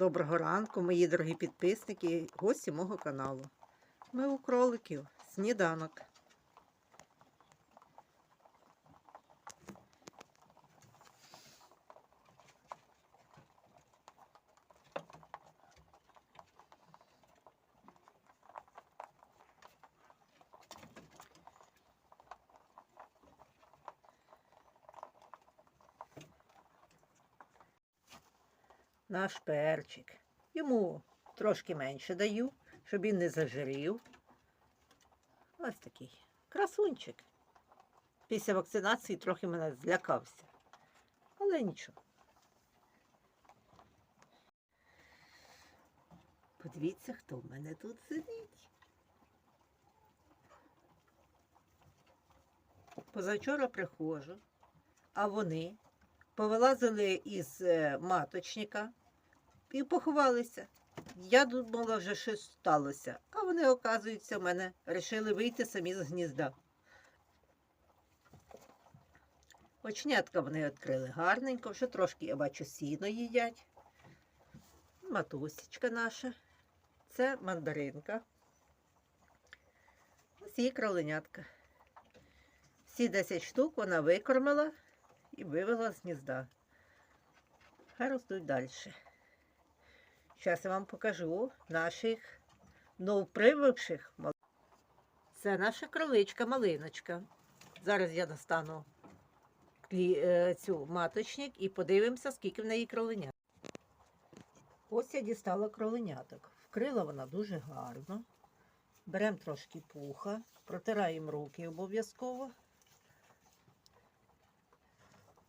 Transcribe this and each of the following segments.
Доброго ранку, мої дорогі підписники і гості мого каналу. Ми у кроликів, сніданок. Наш перчик. Йому трошки менше даю, щоб він не зажирів. Ось такий красунчик. Після вакцинації трохи мене злякався. Але нічого. Подивіться, хто в мене тут сидить. Позавчора приходжу, а вони повилазили із е, маточника і поховалися. Я думала, вже щось сталося, а вони, оказується, в мене вирішили вийти самі з гнізда. Очнятка вони відкрили гарненько, вже трошки, я бачу, сіно їдять. Матусечка наша. Це мандаринка. Ось її кроленятка. Всі 10 штук вона викормила і вивела з гнізда. Хай ростуть далі. Зараз я вам покажу наших новопрививших. мал- Це наша кроличка малиночка. Зараз я достану е, цю маточник і подивимося, скільки в неї кроленят. Ось я дістала кроленяток. Вкрила вона дуже гарно. Беремо трошки пуха, протираємо руки обов'язково.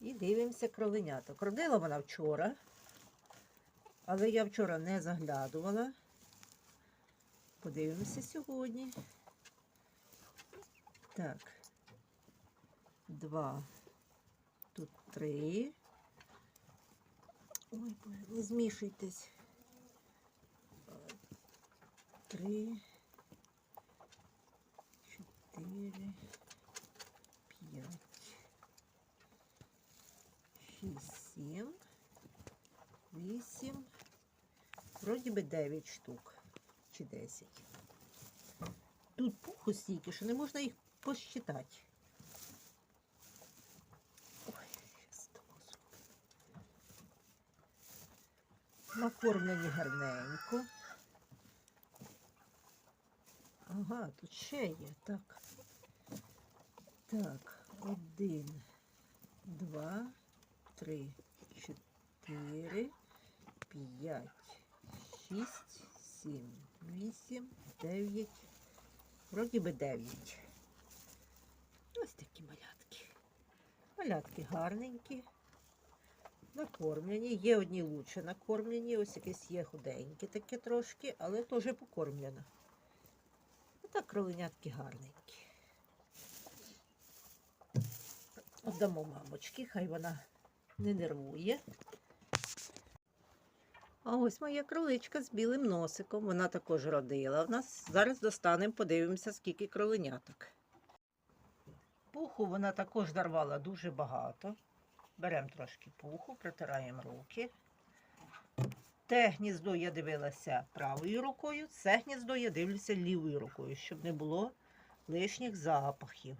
І дивимося кроленяток. Родила вона вчора, але я вчора не заглядувала. Подивимося сьогодні. Так. Два. Тут три. Ой, не змішуйтесь. Три. Чотири. П'ять. Шість, сім. Вісім. Вроді би дев'ять штук. Чи десять. Тут пуху стільки, що не можна їх посчитати. Ой. Накормлені гарненько. Ага, тут ще є. Так. Так, один, два, три, чотири, п'ять, шість, сім, вісім, дев'ять. Вроді би дев'ять. Ось такі малятки. Малятки гарненькі. Накормлені. Є одні лучше накормлені, ось якесь є худенькі таке трошки, але теж покормлено. Отак кроленятки гарненькі. Отдамо мамочки, хай вона не нервує. А ось моя кроличка з білим носиком. Вона також родила в нас. Зараз достанемо, подивимося, скільки кроленяток. Пуху вона також дарвала дуже багато. Беремо трошки пуху, протираємо руки. Те гніздо я дивилася правою рукою, це гніздо я дивлюся лівою рукою, щоб не було лишніх запахів.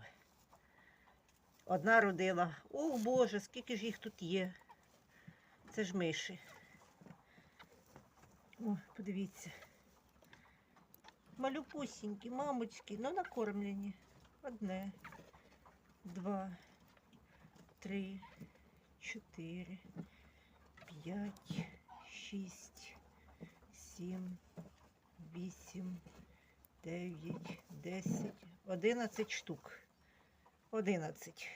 Одна родила. О Боже, скільки ж їх тут є. Це ж миші. О, подивіться. Малюпусінькі, мамочки, ну накормлені. Одне, два, три, чотири, п'ять, шість, сім, вісім, дев'ять, десять, одинадцять штук. Одинадцять.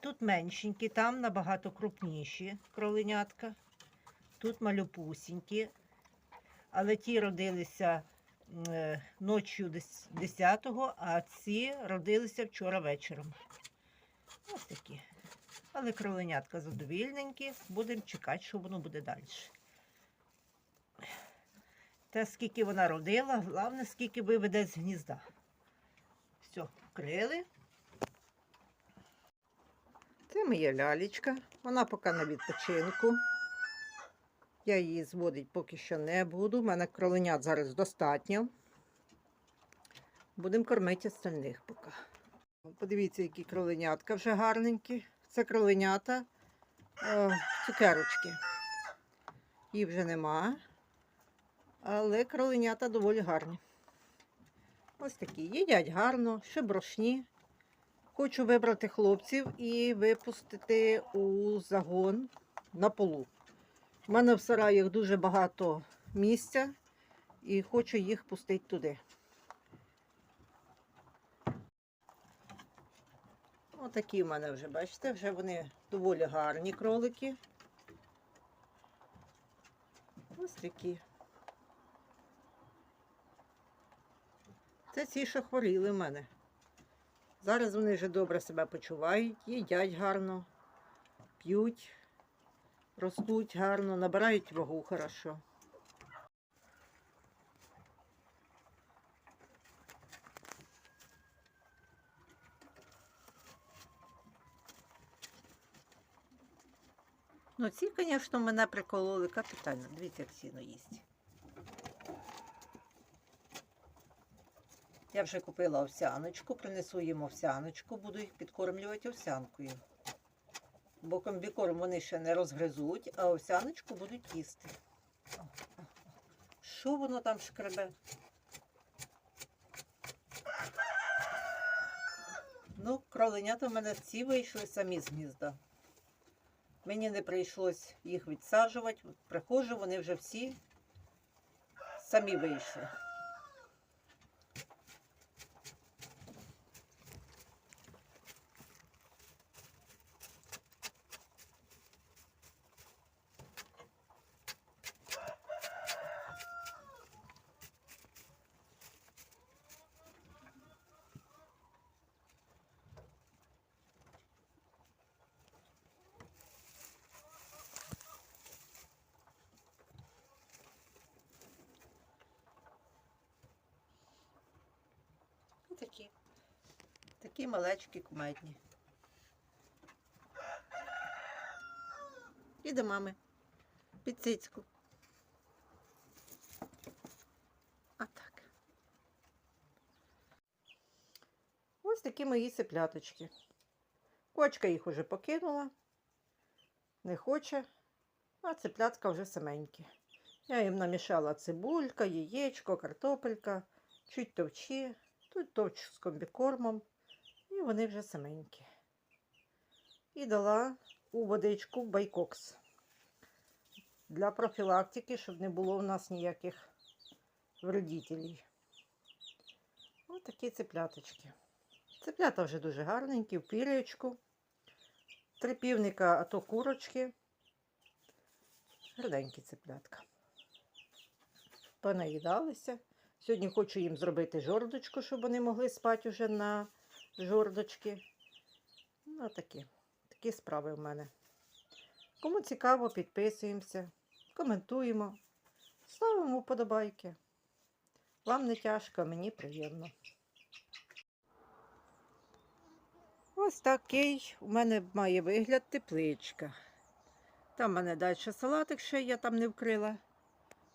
Тут меншенькі, там набагато крупніші кроленятка. Тут малюпусінькі, але ті родилися е, ночі 10-го, а ці родилися вчора вечором. Ось такі. Але кроленятка задовільненькі. Будемо чекати, що воно буде далі. Те, скільки вона родила, головне, скільки виведе з гнізда. Все, вкрили. Це моя лялечка. Вона поки на відпочинку. Я її зводити поки що не буду. У мене кроленят зараз достатньо. Будемо кормити остальних поки. Подивіться, які кроленятка вже гарненькі. Це кроленята е, цукерочки. Їх вже нема. Але кроленята доволі гарні. Ось такі. Їдять гарно, ще брошні. Хочу вибрати хлопців і випустити у загон на полу. У мене в сараях дуже багато місця і хочу їх пустити туди. Отакі в мене вже, бачите, вже вони доволі гарні кролики. Ось такі. Це ті, що хворіли в мене. Зараз вони вже добре себе почувають, їдять гарно, п'ють, ростуть гарно, набирають вагу хорошо. Ну, ці, звісно, мене прикололи капітально. Дивіться, як сіно їсть. Я вже купила овсяночку, принесу їм овсяночку, буду їх підкормлювати овсянкою. Бо комбікорм вони ще не розгризуть, а овсяночку будуть їсти. Що воно там шкребе? Ну, кроленята в мене всі вийшли самі з гнізда. Мені не прийшлось їх відсаджувати. От Приходжу, вони вже всі самі вийшли. Ну, Такі. Такі малечкі кумедні. І до мами. Під цицьку. А так. Ось такі мої цепляточки. Кочка їх уже покинула. Не хоче, а цеплятка вже саменькі. Я їм намішала цибулька, яєчко, картопелька, чуть товчі. Тут товч з комбікормом, вони вже саменькі. І дала у водичку байкокс для профілактики, щоб не було в нас ніяких вредителів. Ось такі цепляточки. Цеплята вже дуже гарненькі, в пірячку. Три півника, а то курочки. Гарненькі цеплятка. Понаїдалися. Сьогодні хочу їм зробити жордочку, щоб вони могли спати вже на жордочки. Ну, такі. Такі справи в мене. Кому цікаво, підписуємося, коментуємо, ставимо вподобайки. Вам не тяжко, мені приємно. Ось такий у мене має вигляд тепличка. Там в мене далі салатик ще я там не вкрила.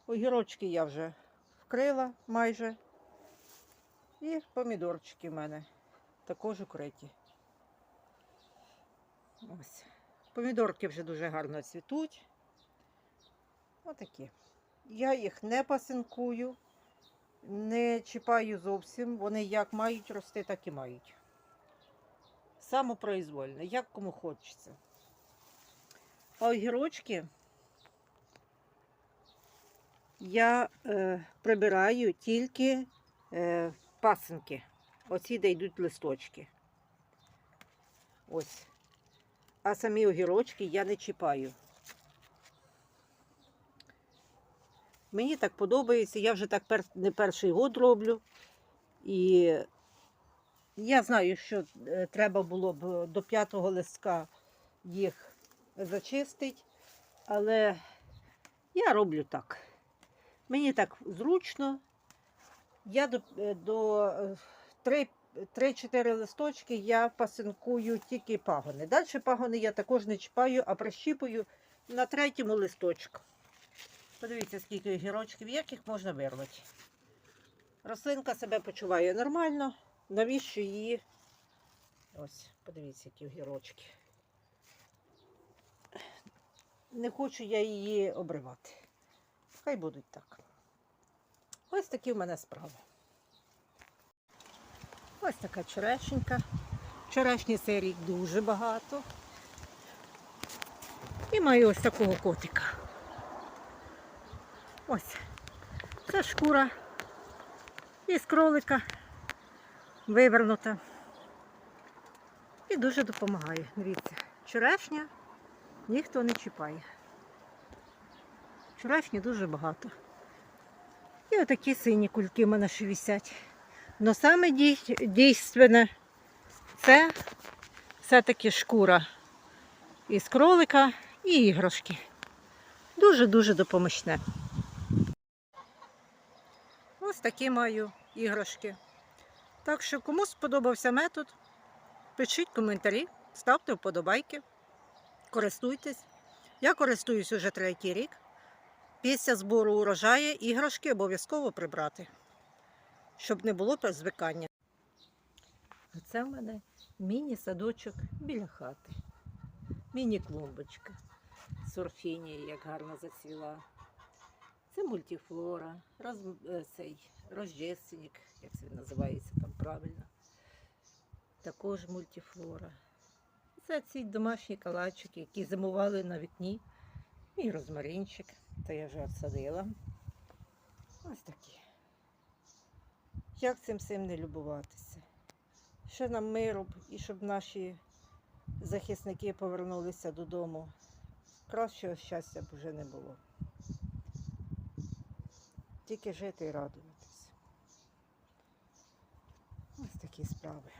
Огірочки я вже вкрила майже. І помідорчики в мене також укриті. Ось. Помідорки вже дуже гарно цвітуть. Отакі. Я їх не пасинкую, не чіпаю зовсім. Вони як мають рости, так і мають. Самопроізвольно, як кому хочеться. А огірочки я е, прибираю тільки е, пасинки. Оці де йдуть листочки. Ось. А самі огірочки я не чіпаю. Мені так подобається, я вже так пер... не перший год роблю. І я знаю, що е, треба було б до п'ятого листка їх зачистити, але я роблю так. Мені так зручно. Я до, е, до е, 3-4 листочки я пасинкую тільки пагони. Далі пагони я також не чіпаю, а прищіпую на третьому листочку. Подивіться, скільки огірочків, як їх можна вирвати. Рослинка себе почуває нормально. Навіщо її? Ось, подивіться, які огірочки. Не хочу я її обривати. Хай будуть так. Ось такі в мене справи. Ось така черешенька. Черешні цей рік дуже багато. І маю ось такого котика. Ось. Це шкура із кролика вивернута. І дуже допомагає. Дивіться, черешня ніхто не чіпає. Черешні дуже багато. І отакі сині кульки в мене ще висять. Но саме дій- дійственне це все-таки шкура із кролика і іграшки. Дуже-дуже допомічне. Ось такі маю іграшки. Так що, кому сподобався метод, пишіть коментарі, ставте вподобайки, користуйтесь. Я користуюсь уже третій рік. Після збору урожаю іграшки обов'язково прибрати, щоб не було звикання. А це в мене міні-садочок біля хати. Міні-клумбочка. Сурфінія, як гарно зацвіла. Це мультифлора, роз, е, цей, розжесенник, як це називається там правильно. Також мультифлора. Це ці домашні калачики, які зимували на вікні. І розмаринчик. Це я вже обсадила. Ось такі. Як цим всім не любуватися? Ще нам миру б і щоб наші захисники повернулися додому. Кращого щастя б вже не було. Тільки жити і радуватися. Ось такі справи.